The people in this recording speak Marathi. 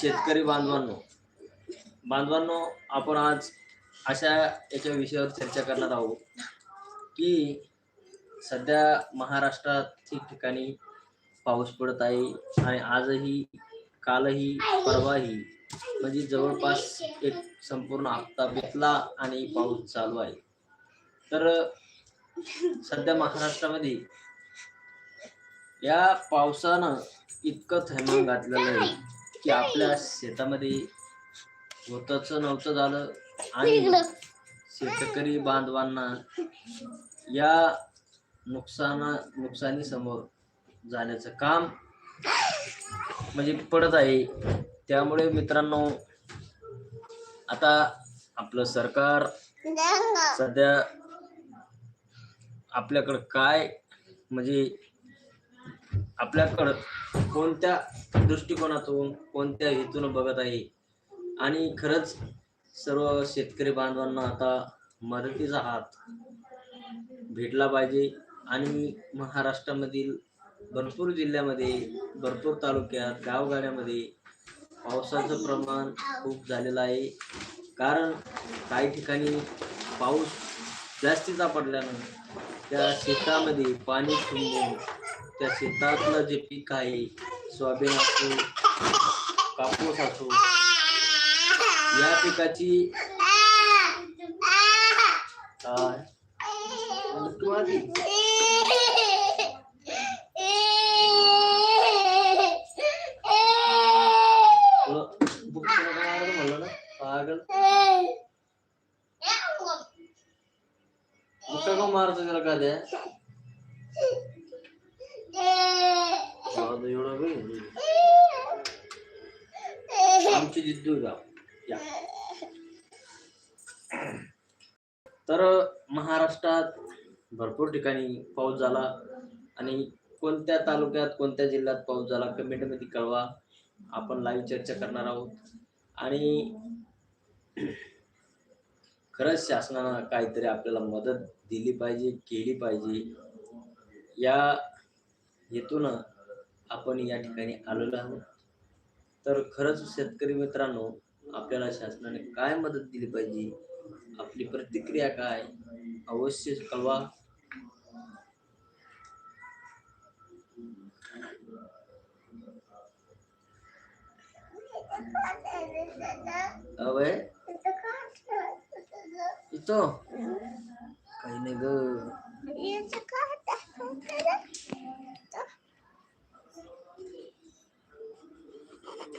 शेतकरी बांधवांनो बांधवांनो आपण आज अशा याच्या विषयावर चर्चा करणार आहोत की सध्या महाराष्ट्रात ठिकठिकाणी पाऊस पडत आहे आणि आजही कालही परवाही म्हणजे जवळपास एक संपूर्ण हप्ता बेतला आणि पाऊस चालू आहे. तर सध्या महाराष्ट्रामध्ये या पावसानं इतकं थैमान घातलेलं आहे. की आपल्या शेतामध्ये होतच नव्हतं झालं आणि शेतकरी बांधवांना या नुकसाना नुकसानी समोर जाण्याचं काम म्हणजे पडत आहे. त्यामुळे मित्रांनो आता आपलं सरकार सध्या आपल्याकडं काय म्हणजे आपल्याकडं कोणत्या दृष्टिकोनातून कोणत्या हेतून बघत आहे? आणि खरंच सर्व शेतकरी बांधवांना आता मदतीचा हात भेटला पाहिजे. आणि महाराष्ट्रामधील भरपूर जिल्ह्यामध्ये भरपूर तालुक्यात गावगाड्यामध्ये पावसाचं प्रमाण खूप झालेलं आहे. कारण काही ठिकाणी पाऊस जास्तीचा पडल्यानं त्या शेतामध्ये पाणी तुंबून त्या शेतातलं जे पीक आहे सोयाबीन असो कापूस असो या पिकाची काय? जरा का द्या? आमची जिद्दू गाव या. तर महाराष्ट्रात भरपूर ठिकाणी पाऊस झाला आणि कोणत्या तालुक्यात कोणत्या जिल्ह्यात पाऊस झाला कमेंटमध्ये कळवा. आपण लाईव्ह चर्चा करणार आहोत. आणि खरंच शासनानं काहीतरी आपल्याला मदत दिली पाहिजे केली पाहिजे. या हेतून आपण या ठिकाणी आलेलो आहोत. तर खरंच शेतकरी मित्रांनो आपल्याला शासनाने काय मदत दिली पाहिजे? आपली प्रतिक्रिया काय? अवश्य कळवा. अवय. इथं. काही नाही ग.